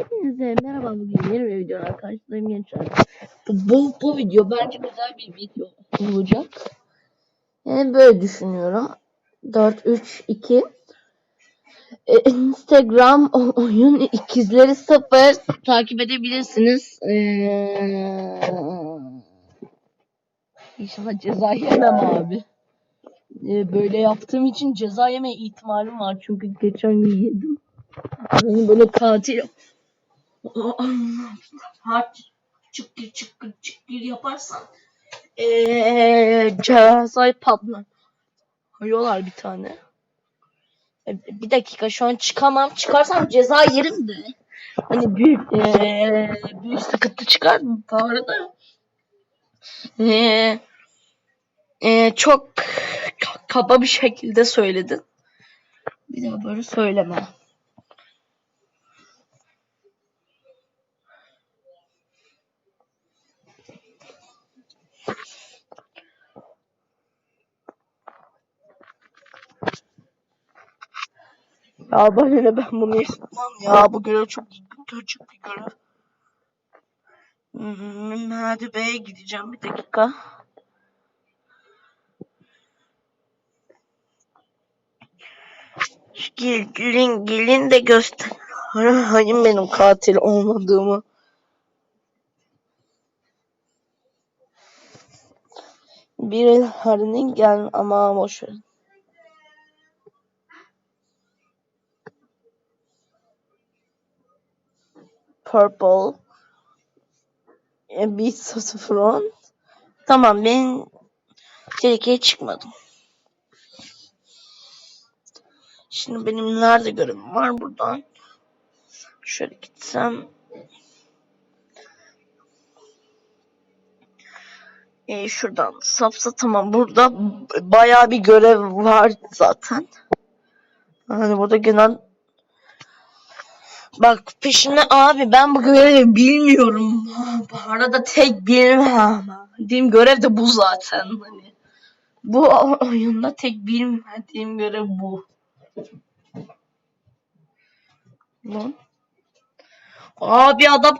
Hepinize merhaba bugün yeni bir video arkadaşlarım gençler. Bu, bu video bence güzel bir video olacak. Yani böyle düşünüyorum. 4, 3, 2 ee, Instagram oyun ikizleri sıfır takip edebilirsiniz. Ee, inşallah ceza yemem abi. Ee, böyle yaptığım için ceza yeme ihtimalim var çünkü geçen gün yedim. Yani böyle katil hard çıkır çıkır çıkır yaparsan eee cezayı patlar. Koyuyorlar bir tane. E, Bir dakika şu an çıkamam. Çıkarsam ceza yerim de. Hani büyük eee büyük sıkıntı çıkar mı? Bu arada eee eee, çok kaba bir şekilde söyledin. Bir daha böyle söyleme. Ya bana ne ben bunu yapmam ya. Bu görev çok küçük bir görev. Hmm, hadi B'ye gideceğim bir dakika. Gelin, gelin de göster. Hayır benim katil olmadığımı. Birilerinin gel ama boş ver. Purple. Beats of Front. Tamam ben tehlikeye çıkmadım. Şimdi benim nerede görevim var buradan? Şöyle gitsem. E, şuradan sapsa tamam burada b- bayağı bir görev var zaten. Hani burada genel Bak peşimde abi ben bu görevi bilmiyorum. Bu arada tek bilmem. Bildiğim görev de bu zaten. Hani bu oyunda tek bilmediğim görev bu. Lan. Abi adam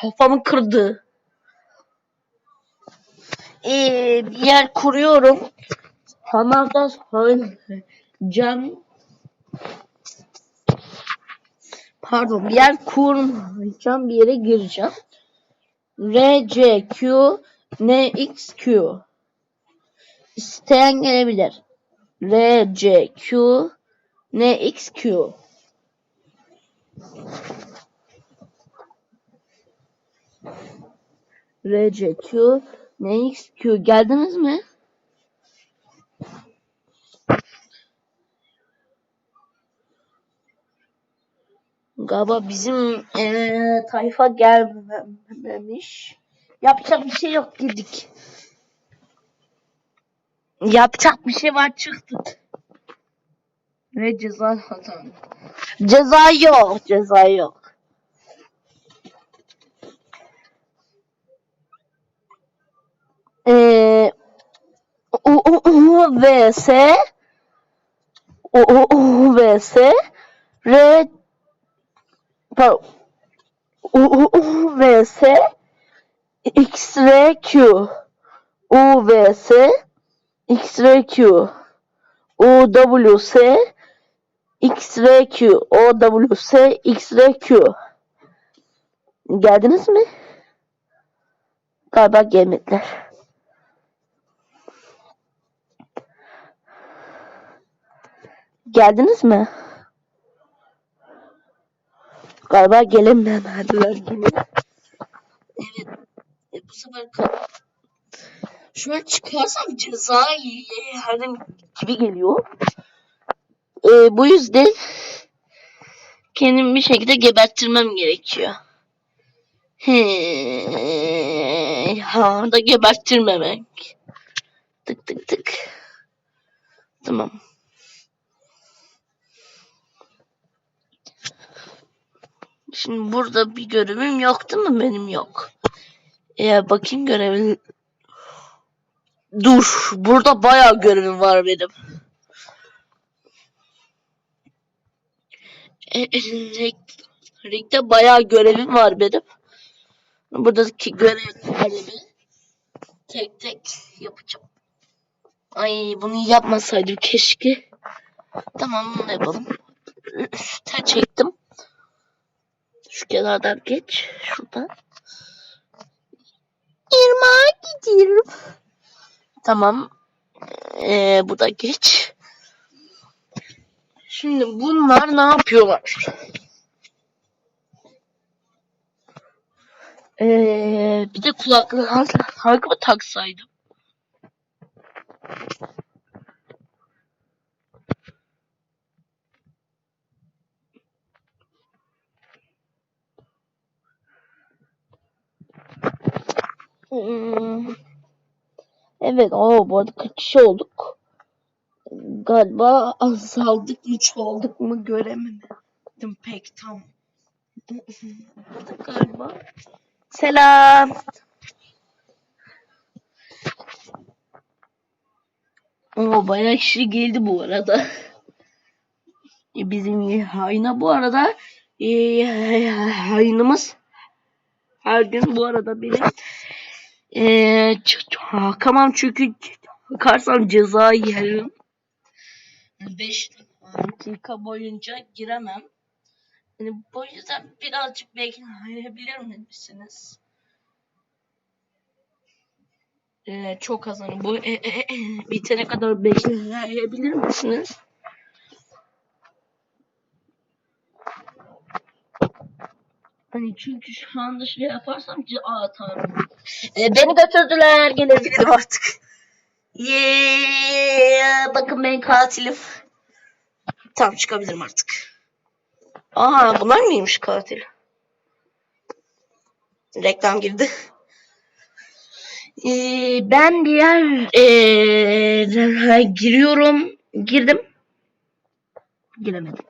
kafamı kırdı. Ee, bir yer kuruyorum. Hamardan söyleyeceğim. Pardon bir yer kurmayacağım. Bir yere gireceğim. R, C, Q, N, X, Q. İsteyen gelebilir. R, C, Q, N, X, Q. R, C, Q, N, X, Q. Geldiniz mi? Galiba bizim eee, tayfa gelmemiş. Yapacak bir şey yok girdik. Yapacak bir şey var çıktık. Ve ceza kazandı. Ceza yok. Ceza yok. Eee U U U V S U U U V S R U U U V S X R Q U V S X R Q U W S X R Q O W S X R Q Geldiniz mi? Galiba gelmediler. Geldiniz mi? Galiba gelemediler gibi. Evet. E, bu sefer şu an çıkarsam ceza yerim gibi geliyor. E, bu yüzden kendimi bir şekilde geberttirmem gerekiyor. He, ha da geberttirmemek. Tık tık tık. Tamam. Şimdi burada bir görevim yoktu mu? Benim yok. Eğer bakayım görevim. Dur. Burada bayağı görevim var benim. E, elindeki Ringde bayağı görevim var benim. Buradaki görevlerimi tek tek yapacağım. Ay bunu yapmasaydım keşke. Tamam bunu yapalım. Üste çektim. Şu kenardan geç. Şuradan. İrmağa gidiyorum. Tamam. Ee, bu da geç. Şimdi bunlar ne yapıyorlar? Ee, bir de kulaklığı hangi mı taksaydım? Evet, o bu arada kaç kişi olduk? Galiba azaldık mı çoğaldık mı göremedim pek tam. Galiba. Selam. O bayağı kişi geldi bu arada. E, Bizim hayna bu arada e, her gün bu arada benim e, ç- hakamam çünkü hakarsam ceza yerim. 5 dakika boyunca giremem. Yani bu yüzden birazcık bekleyebilir misiniz? Ee, çok az hani bu e, e, e, bitene kadar bekleyebilir misiniz? Hani çünkü şu anda şey yaparsam aa tamam. Ee, beni götürdüler gelebilirim artık. Yeah, bakın ben katilim. Tamam çıkabilirim artık. Aa bunlar mıymış katil? Reklam girdi. Ee, ben diğer ee, giriyorum. Girdim. Giremedim.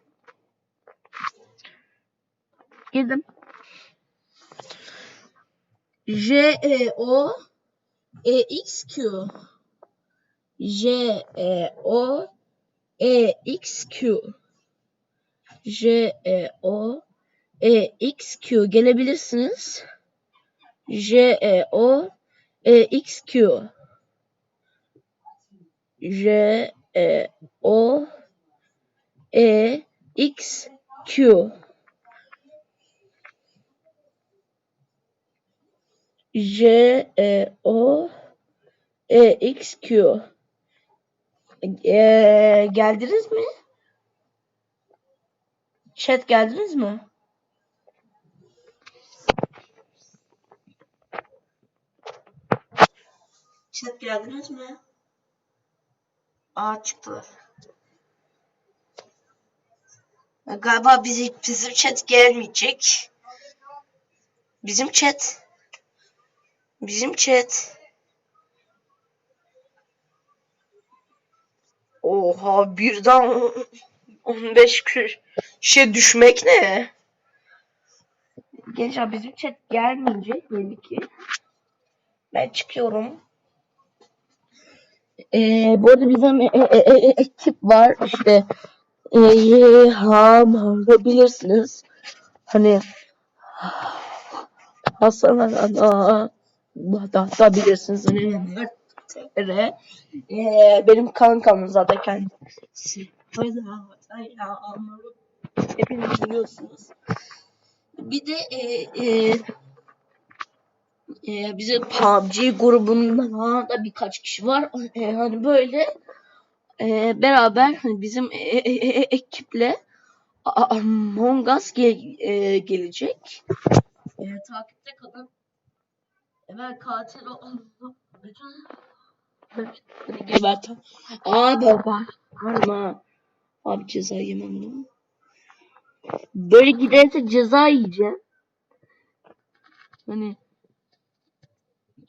Girdim. J E O E X Q. J E O E X Q. J E O E X Q. Gelebilirsiniz. J E O E X Q. J E O E X Q J E O E X Q Ee, geldiniz mi? Chat geldiniz mi? Chat geldiniz mi? Aa çıktılar. Galiba bizi, bizim chat gelmeyecek. Bizim chat. Bizim chat. Oha birden 15 kişiye düşmek ne? Gençler bizim chat gelmeyecek belli ki. Ben çıkıyorum. Ee, bu arada bizim e, e, e, e, ekip var işte e, ham bilirsiniz. Hani Hasan Ana da, da bilirsiniz. Hani Mert e, benim kankam zaten kendisi. Hepiniz biliyorsunuz. Bir de e, e, e, bizim PUBG grubundan da birkaç kişi var. E, hani böyle e, beraber hani bizim e, e, e, ekiple A- A- Among Us gel- e, gelecek. E, takipte kalın. E, ben katil oldum. Bütün gebertem. Abi bak. Harma. Abi ceza yemem bunu. Böyle giderse ceza yiyeceğim. Hani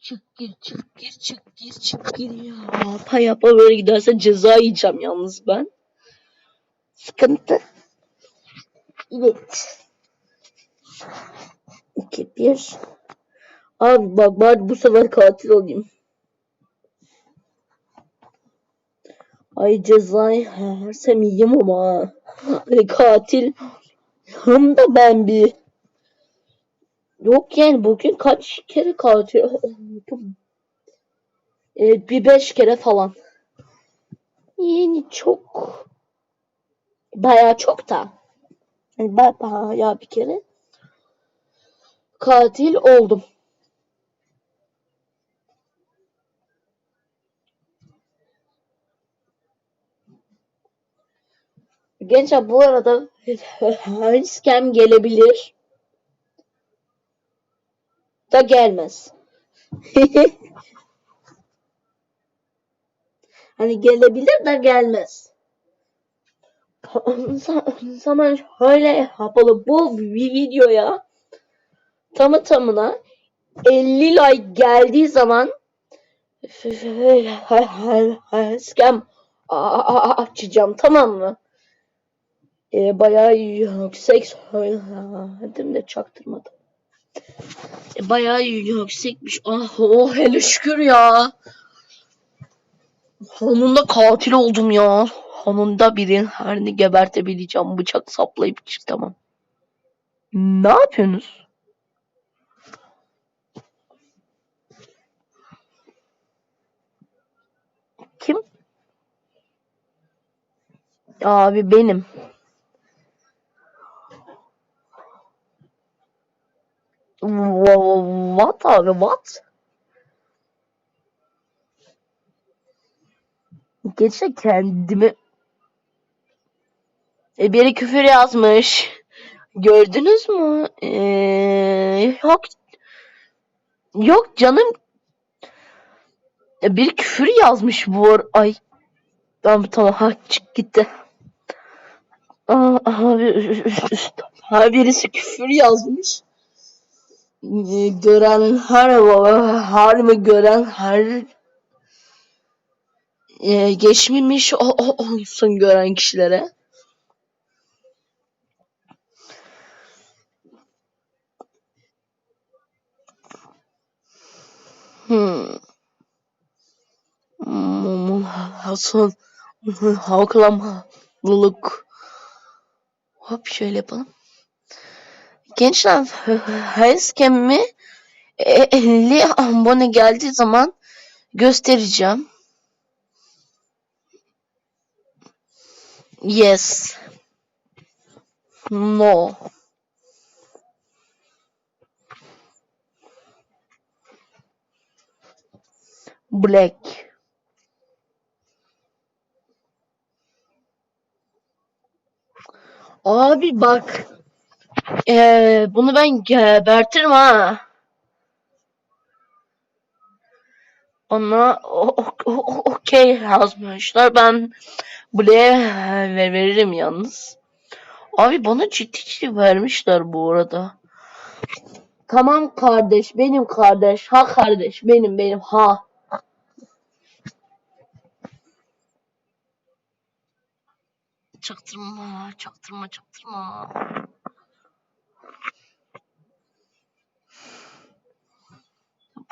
çık gir çık gir çık gir çık gir ya. Yapa yapa böyle giderse ceza yiyeceğim yalnız ben. Sıkıntı. Evet. 2 1 Abi bak bari bu sefer katil olayım. Ay cezayı yersem yiyeyim ama. Hani katil Allah'ım da ben bir. Yok yani bugün kaç kere katil oldum? Ee, bir beş kere falan. Yani çok bayağı çok da. Yani ba- bayağı bir kere katil oldum. Gençler bu arada her scam gelebilir. Da gelmez. hani gelebilir de gelmez. Zaman şöyle yapalım. Bu videoya tamı tamına 50 like geldiği zaman scam açacağım tamam mı? E, bayağı yüksek söyledim de çaktırmadım. E, bayağı yüksekmiş. Ah oh hele şükür ya. Sonunda katil oldum ya. Sonunda birinin harini gebertebileceğim. Bıçak saplayıp çık tamam. Ne yapıyorsunuz? Kim? Abi benim. Wha- What abi what? Geçe kendimi e, biri küfür yazmış. Gördünüz mü? Ee, yok. Yok canım. E, Bir küfür yazmış bu ar- ay. Tamam tamam ha çık gitti. Aa, abi, ha, birisi küfür yazmış. Gören her her mi gören her e, geçmemiş olsun gören kişilere. Hmm. Hmm, Hasan halkalamalılık. Hop şöyle yapalım. Gençler Facecam'imi e, 50 abone geldiği zaman göstereceğim. Yes. No. Black. Abi bak. Ee, bunu ben gebertirim ha. Ona okey yazmışlar. Ben ver- veririm yalnız. Abi bana ciddi ciddi vermişler bu arada. Tamam kardeş, benim kardeş. Ha kardeş, benim benim ha. Çaktırma, çaktırma, çaktırma.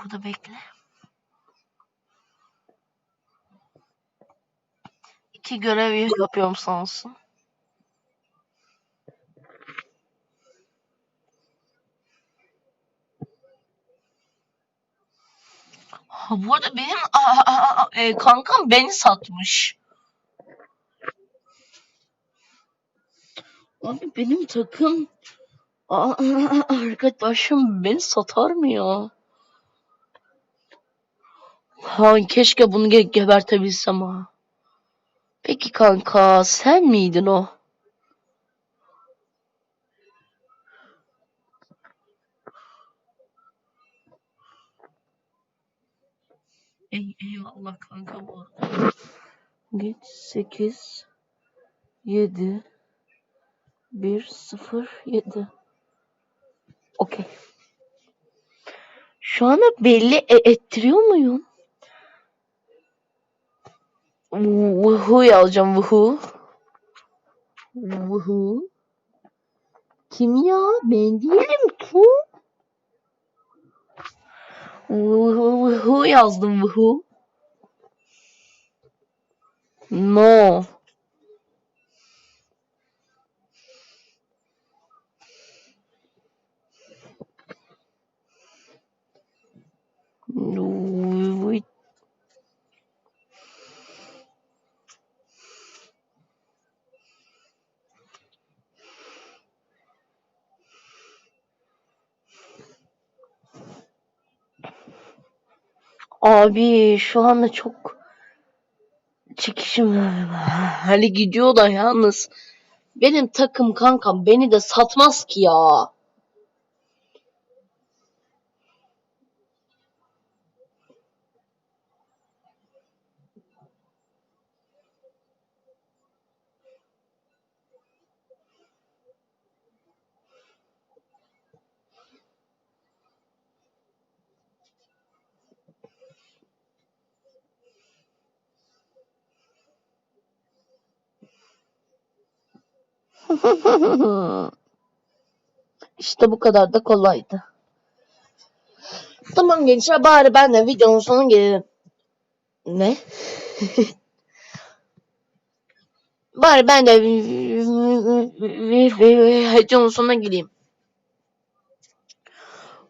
Burada bekle. İki görev yapıyorum sansın. Ha, bu arada benim aa, aa, aa, e, kankam beni satmış. Abi benim takım arkadaşım beni satar mı ya? Ha keşke bunu ge gebertebilsem ha. Peki kanka sen miydin o? Ey, eyvallah kanka bu. Git 8 7 1 0 7 Okey. Şu anda belli e- ettiriyor muyum? Woohoo alacağım woohoo. Woohoo. Kim ya? Ben değilim? Woohoo woohoo yazdım woohoo. No. Abi şu anda çok çekişim hali gidiyor da yalnız benim takım kankam beni de satmaz ki ya. İşte bu kadar da kolaydı. Tamam gençler bari ben de videonun sonuna gelelim. Ne? bari ben de videonun sonuna geleyim.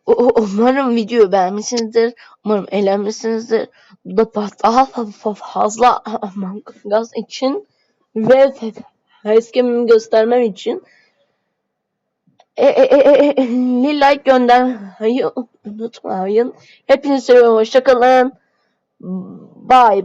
Umarım videoyu beğenmişsinizdir. Umarım eğlenmişsinizdir. Da daha fa- fazla Among Us için ve facecam'imi göstermem için e, e, e, e, e, like göndermeyi unutmayın. Hepinizi seviyorum. Hoşçakalın. Bye.